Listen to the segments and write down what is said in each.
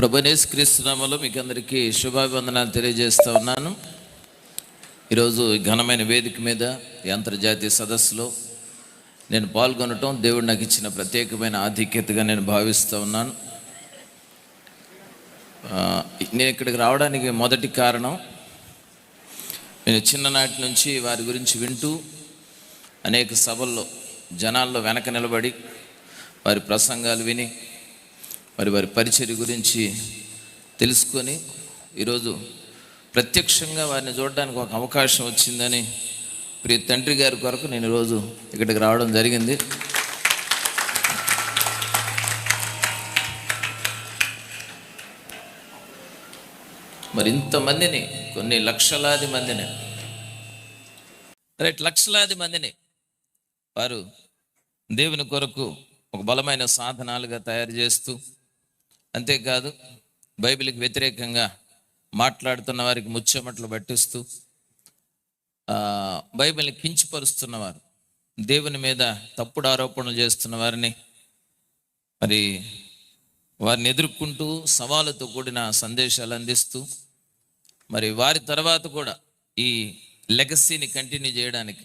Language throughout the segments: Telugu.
ప్రభునేశ్ క్రీస్తునామలో మీకు అందరికీ శుభాభివందనాలు తెలియజేస్తూ ఉన్నాను. ఈరోజు ఘనమైన వేదిక మీద ఈ అంతర్జాతీయ సదస్సులో నేను పాల్గొనటం దేవుడు నాకు ఇచ్చిన ప్రత్యేకమైన ఆధిక్యతగా నేను భావిస్తూ ఉన్నాను. నేను ఇక్కడికి రావడానికి మొదటి కారణం నేను చిన్ననాటి నుంచి వారి గురించి వింటూ అనేక సభల్లో జనాల్లో వెనక నిలబడి వారి ప్రసంగాలు విని మరి వారి పరిచర్య గురించి తెలుసుకొని ఈరోజు ప్రత్యక్షంగా వారిని చూడడానికి ఒక అవకాశం వచ్చిందని ప్రియ తండ్రి గారి కొరకు నేను ఈరోజు ఇక్కడికి రావడం జరిగింది. మరి ఇంతమందిని కొన్ని లక్షలాది మందిని రైట్ లక్షలాది మందిని వారు దేవుని కొరకు ఒక బలమైన సాధనాలుగా తయారు చేస్తూ అంతేకాదు బైబిల్కి వ్యతిరేకంగా మాట్లాడుతున్న వారికి ముచ్చెమట్లు పట్టిస్తూ బైబిల్ని కించపరుస్తున్నవారు దేవుని మీద తప్పుడు ఆరోపణలు చేస్తున్న వారిని మరి వారిని ఎదుర్కొంటూ సవాలుతో కూడిన సందేశాలు అందిస్తూ మరి వారి తర్వాత కూడా ఈ లెగసీని కంటిన్యూ చేయడానికి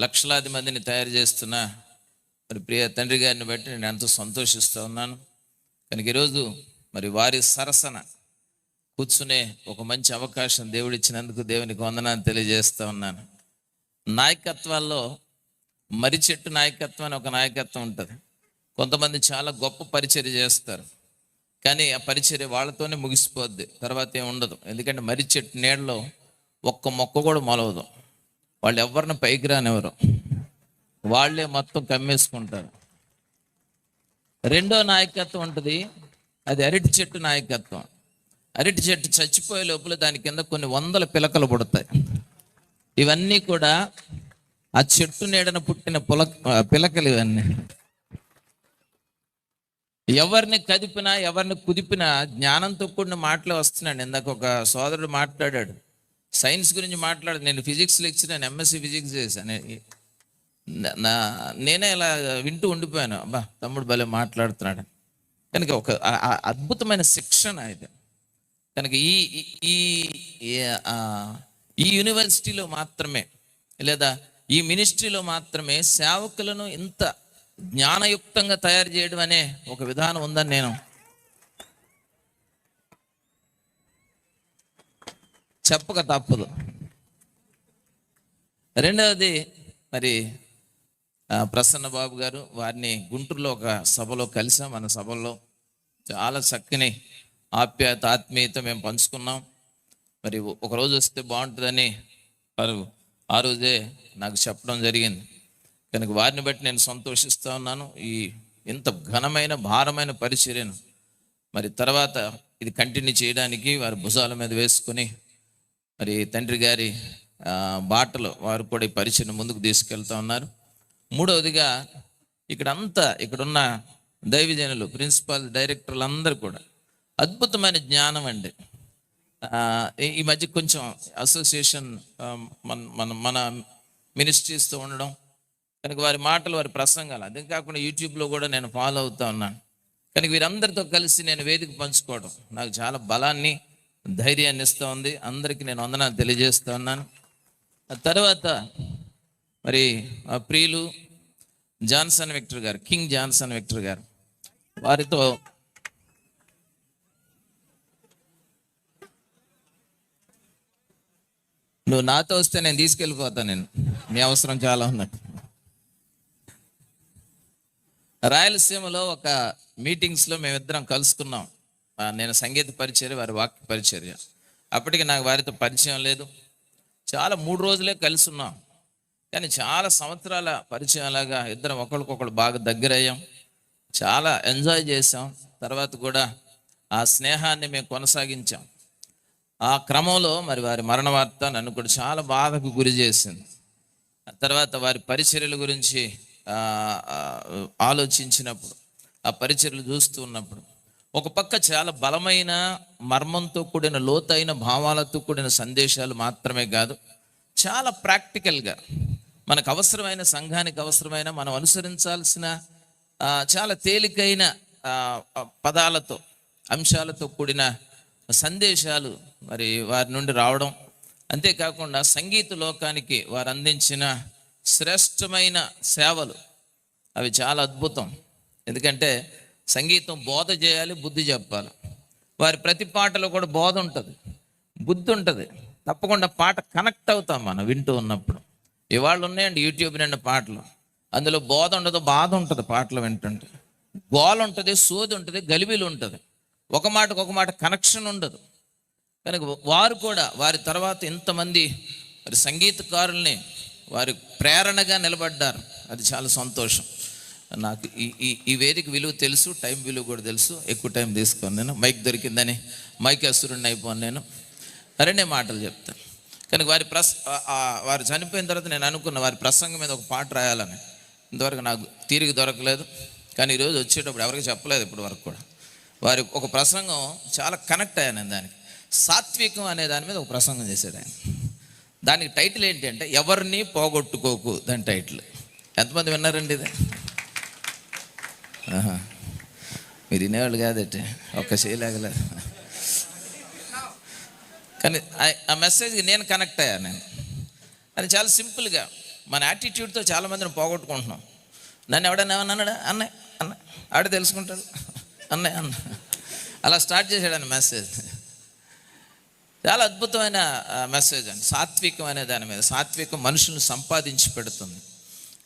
లక్షలాది మందిని తయారు చేస్తున్న మరి ప్రియ తండ్రి గారిని బట్టి నేను ఎంతో సంతోషిస్తూ ఉన్నాను. కనుక ఈరోజు మరి వారి సరసన కూర్చునే ఒక మంచి అవకాశం దేవుడు ఇచ్చినందుకు దేవునికి వందనాన్ని తెలియజేస్తూ ఉన్నాను. నాయకత్వాల్లో మరి చెట్టు నాయకత్వం అని ఒక నాయకత్వం ఉంటుంది. కొంతమంది చాలా గొప్ప పరిచర్య చేస్తారు. కానీ ఆ పరిచర్య వాళ్ళతోనే ముగిసిపోద్ది. తర్వాత ఏమి ఉండదు. ఎందుకంటే మరి చెట్టు నీడలో ఒక్క మొక్క కూడా మొలవదు. వాళ్ళు ఎవరిని పైకి రానివ్వరు. వాళ్ళే మొత్తం కమ్మేసుకుంటారు. రెండో నాయకత్వం ఉంటుంది. అది అరటి చెట్టు నాయకత్వం. అరటి చెట్టు చచ్చిపోయే లోపల దాని కింద కొన్ని వందల పిలకలు పుడతాయి. ఇవన్నీ కూడా ఆ చెట్టు నీడన పుట్టిన పుల పిలకలు ఇవన్నీ. ఎవరిని కదిపినా ఎవరిని కుదిపినా జ్ఞానంతో కూడిన మాటలు వస్తున్నాడు ఇందాక ఒక సోదరుడు మాట్లాడాడు. సైన్స్ గురించి మాట్లాడు నేను ఫిజిక్స్ లెక్చర్ నేను ఎంఎస్సి ఫిజిక్స్ చేశాను. నా- నేనే ఇలా వింటూ ఉండిపోయాను. అబ్బా తమ్ముడు భలే మాట్లాడుతున్నాడు. కనుక ఒక అద్భుతమైన శిక్షణ ఇది. కనుక ఈ ఈ- ఈ ఆ, ఈ యూనివర్సిటీలో మాత్రమే లేదా ఈ మినిస్ట్రీలో మాత్రమే సేవకులను ఇంత జ్ఞానయుక్తంగా తయారు చేయడం అనే ఒక విధానం ఉందని నేను చెప్పక తప్పదు. రెండవది మరి ప్రసన్న బాబు గారు వారిని గుంటూరులో ఒక సభలో కలిసాం. మన సభలో చాలా చక్కని ఆప్యాయత ఆత్మీయత మేము పంచుకున్నాం. మరి ఒక రోజు వస్తే బాగుంటుందని వారు ఆ రోజే నాకు చెప్పడం జరిగింది. కనుక వారిని బట్టి నేను సంతోషిస్తూ ఉన్నాను. ఈ ఇంత ఘనమైన భారమైన పరిచర్యను మరి తర్వాత ఇది కంటిన్యూ చేయడానికి వారి భుజాల మీద వేసుకొని మరి తండ్రి గారి బాటలో వారు కూడా ఈ పరిచయం ముందుకు తీసుకెళ్తా ఉన్నారు. మూడవదిగా ఇక్కడ అంతా ఇక్కడున్న దైవజనులు ప్రిన్సిపాల్ డైరెక్టర్లు అందరూ కూడా అద్భుతమైన జ్ఞానం అండి. ఈ- మధ్య కొంచెం అసోసియేషన్ మన మన మన మినిస్ట్రీస్తో ఉండడం కనుక వారి మాటలు వారి ప్రసంగాలు అదే కాకుండా యూట్యూబ్లో కూడా నేను ఫాలో అవుతా ఉన్నాను. కనుక వీరందరితో కలిసి నేను వేదిక పంచుకోవడం నాకు చాలా బలాన్ని ధైర్యాన్ని ఇస్తూ ఉంది అందరికీ నేను వందనాలు తెలియజేస్తూ ఉన్నాను. తర్వాత మరి ఆ ప్రియులు జాన్సన్ విక్టర్ గారు కింగ్ జాన్సన్ విక్టర్ గారు వారితో నువ్వు నాతో వస్తే నేను తీసుకెళ్ళిపోతాను నేను. నీ అవసరం చాలా ఉన్నట్టు రాయలసీమలో ఒక మీటింగ్స్లో మేమిద్దరం కలుసుకున్నాం. నేను సంగీత పరిచర్య వారి వాక్య పరిచర్య. అప్పటికి నాకు వారితో పరిచయం లేదు. చాలా మూడు రోజులే కలిసి ఉన్నాం. కానీ చాలా సంవత్సరాల పరిచయం లాగా ఇద్దరం ఒకరికొకరు బాగా దగ్గరయ్యాం. చాలా ఎంజాయ్ చేసాం తర్వాత కూడా ఆ స్నేహాన్ని మేము కొనసాగించాం. ఆ క్రమంలో మరి వారి మరణ వార్త నన్ను కూడా చాలా బాధకు గురి చేసింది. తర్వాత వారి పరిచర్యల గురించి ఆలోచించినప్పుడు ఆ పరిచర్యలు చూస్తూ ఉన్నప్పుడు ఒక పక్క చాలా బలమైన మర్మంతో కూడిన లోతైన భావాలతో కూడిన సందేశాలు మాత్రమే కాదు చాలా ప్రాక్టికల్గా మనకు అవసరమైన సంఘానికి అవసరమైన మనం అనుసరించాల్సిన చాలా తేలికైన పదాలతో అంశాలతో కూడిన సందేశాలు మరి వారి నుండి రావడం. అంతేకాకుండా సంగీత లోకానికి వారు అందించిన శ్రేష్టమైన సేవలు. అవి చాలా అద్భుతం. ఎందుకంటే సంగీతం బోధ చేయాలి బుద్ధి చెప్పాలి. వారి ప్రతి పాటలో కూడా బోధ ఉంటుంది. బుద్ధి ఉంటుంది. తప్పకుండా పాట కనెక్ట్ అవుతాం మనం వింటూ ఉన్నప్పుడు. ఇవాళ ఉన్నాయండి యూట్యూబ్ రెండు పాటలు. అందులో బోధ ఉండదు బాధ ఉంటుంది పాటలు వింటుంటే. గోల ఉంటుంది సోది ఉంటుంది గలిబిలు ఉంటుంది. ఒక మాటకు ఒక మాట కనెక్షన్ ఉండదు. కనుక వారు కూడా వారి తర్వాత ఇంతమంది మరి సంగీతకారుల్ని వారి ప్రేరణగా నిలబడ్డారు. అది చాలా సంతోషం. నాకు ఈ ఈ ఈ వేదిక విలువ తెలుసు టైం విలువ కూడా తెలుసు. ఎక్కువ టైం తీసుకోను నేను. మైక్ దొరికిందని మైక్ అసురుణ్ణి అయిపోను నేను. రెండే మాటలు చెప్తాను. కనుక వారి ప్రస వారు చనిపోయిన తర్వాత నేను అనుకున్న వారి ప్రసంగం మీద ఒక పాట రాయాలని. ఇంతవరకు నాకు తీరిక దొరకలేదు. కానీ ఈరోజు వచ్చేటప్పుడు ఎవరికి చెప్పలేదు ఇప్పటి వరకు కూడా. వారి ఒక ప్రసంగం చాలా కనెక్ట్ అయ్యాను నేను దానికి. సాత్వికం అనే దాని మీద ఒక ప్రసంగం చేశాడు ఆయన. దానికి టైటిల్ ఏంటి అంటే ఎవరిని పోగొట్టుకోకు దాని టైటిల్. ఎంతమంది విన్నారండి ఇది? ఆహా. మీరు వినేవాళ్ళు కాదట. ఒక్క చేయలేగలేదు కానీ ఆ- ఆ మెసేజ్కి నేను కనెక్ట్ అయ్యాను నేను. అది చాలా సింపుల్గా మన యాటిట్యూడ్తో చాలామందిని పోగొట్టుకుంటున్నాం. నన్ను ఎవడన్నా ఏమన్నా అన్నాడా? అన్నయ్య అన్న ఆడ తెలుసుకుంటాడు. అన్నయ్య అన్న అలా స్టార్ట్ చేశాడు ఆయన మెసేజ్ చాలా అద్భుతమైన ఆ, మెసేజ్ అండి. సాత్వికం అనే దాని మీద. సాత్వికం మనుషులను సంపాదించి పెడుతుంది.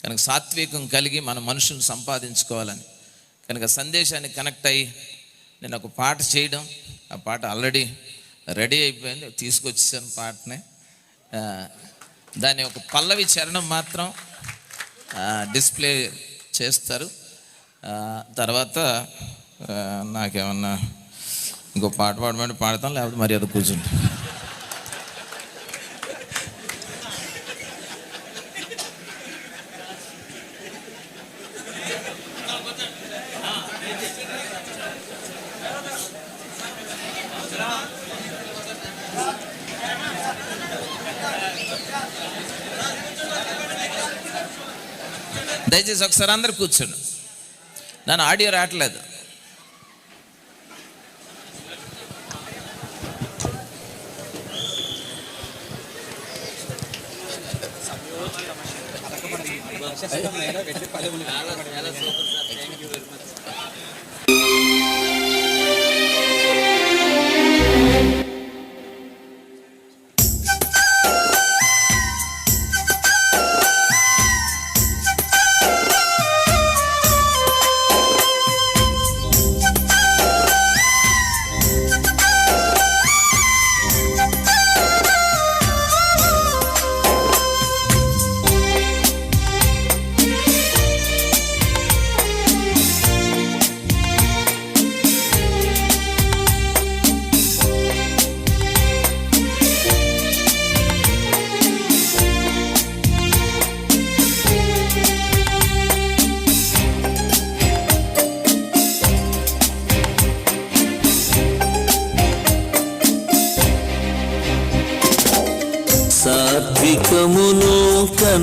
కనుక సాత్వికం కలిగి మన మనుషులను సంపాదించుకోవాలని. కనుక సందేశాన్ని కనెక్ట్ అయ్యి నేను ఒక పాట చేయడం. ఆ పాట ఆల్రెడీ రెడీ అయిపోయింది. తీసుకొచ్చేసాను పాటని. దాని ఒక పల్లవి చరణం మాత్రం డిస్ప్లే చేస్తారు. తర్వాత నాకేమన్నా ఇంకో పాట పాడమంటే పాడతాం లేకపోతే మర్యాద కూర్చుంటాం. దయచేసి ఒకసారి అందరు కూర్చోండి నన్ను ఆడియో రావట్లేదు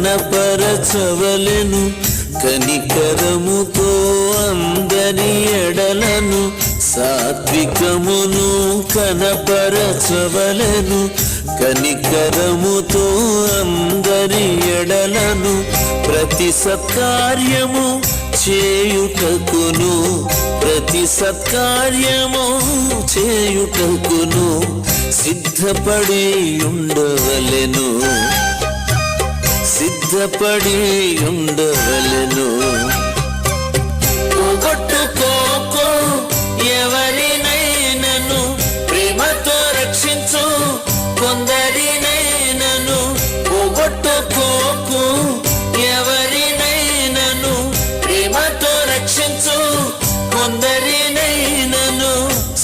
కనపరచవలెను కనికరముతో అందరి ఎడలను సాత్వికమును కనపరచవలెను. కనికరముతో అందరి ఎడలను ప్రతి సత్కార్యము చేయుటకును. ప్రతి సత్కార్యము చేయుటకును సిద్ధపడి ఉండవలెను. సిద్ధపడి ఉండవలను. పోగొట్టుకోకు ఎవరినైనను ప్రేమతో రక్షించు కొందరినైనను పోగొట్టుకోకు ఎవరినైనను ప్రేమతో రక్షించు కొందరినైనను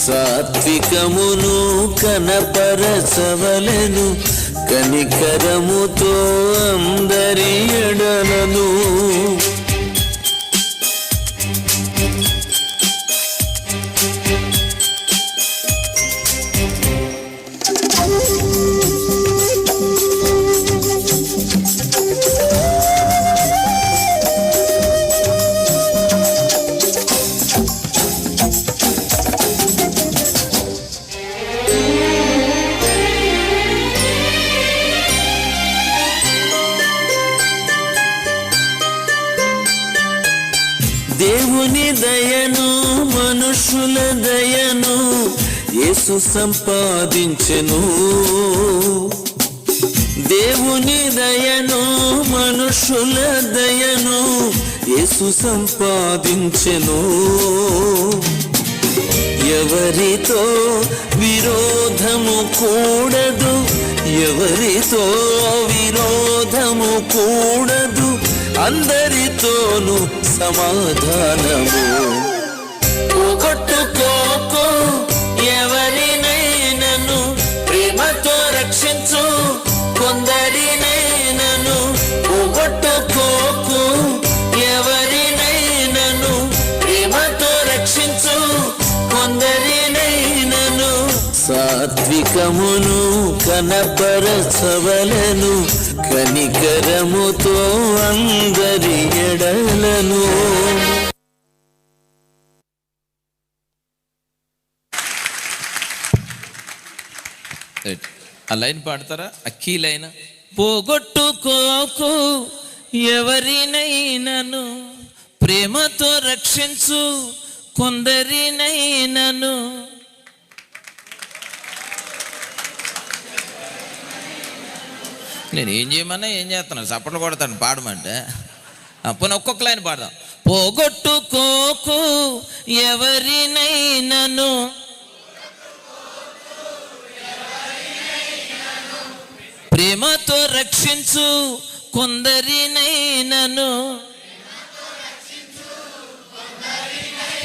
సాత్వికమును కనపరచవలను. కనికరముతో అందరి ఎడలను యేసు సంపాదించెను. దేవుని దయను మనుషుల దయను యేసు సంపాదించెను. ఎవరితో విరోధము కూడదు ఎవరితో విరోధము కూడదు అందరితోను సమాధానము. కనపరచవలను కనికరముతో అందరి ఎడలను. ఆ లైన్ పాడతారా? ఆ కీ లైన్? పోగొట్టుకోకు ఎవరినైనను ప్రేమతో రక్షించు కొందరినైనను. నేను ఏం చేయమన్నా ఏం చేస్తాను చప్పట్లు కొడతాను పాడమంటే. పోనీ ఒక్కొక్క లైన్ పాడదాం పోగొట్టుకోకు ఎవరినైనను. ప్రేమతో రక్షించు కొందరినైనను.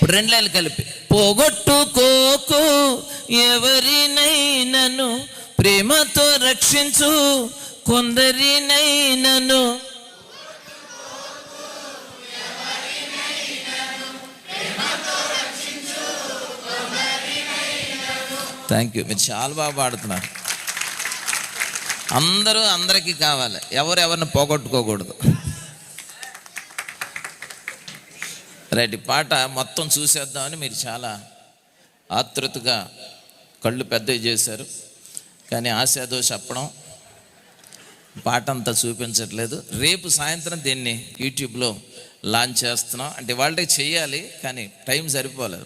రెండు లైన్లు కలిపి. పోగొట్టుకోకు ఎవరినైనను. ప్రేమతో రక్షించు కొందరినైనను థ్యాంక్ యూ మీరు చాలా బాగా పాడుతున్నారు. అందరూ అందరికీ కావాలి. ఎవరు ఎవరిని పోగొట్టుకోకూడదు. రైట్ పాట మొత్తం చూసేద్దామని మీరు చాలా ఆతృతగా కళ్ళు పెద్దవి చేశారు. కానీ ఆశాదో చెప్పడం పాట అంతా చూపించట్లేదు. రేపు సాయంత్రం దీన్ని యూట్యూబ్లో లాంచ్ చేస్తున్నాం. అంటే వాళ్ళకి చేయాలి కానీ టైం సరిపోలేదు.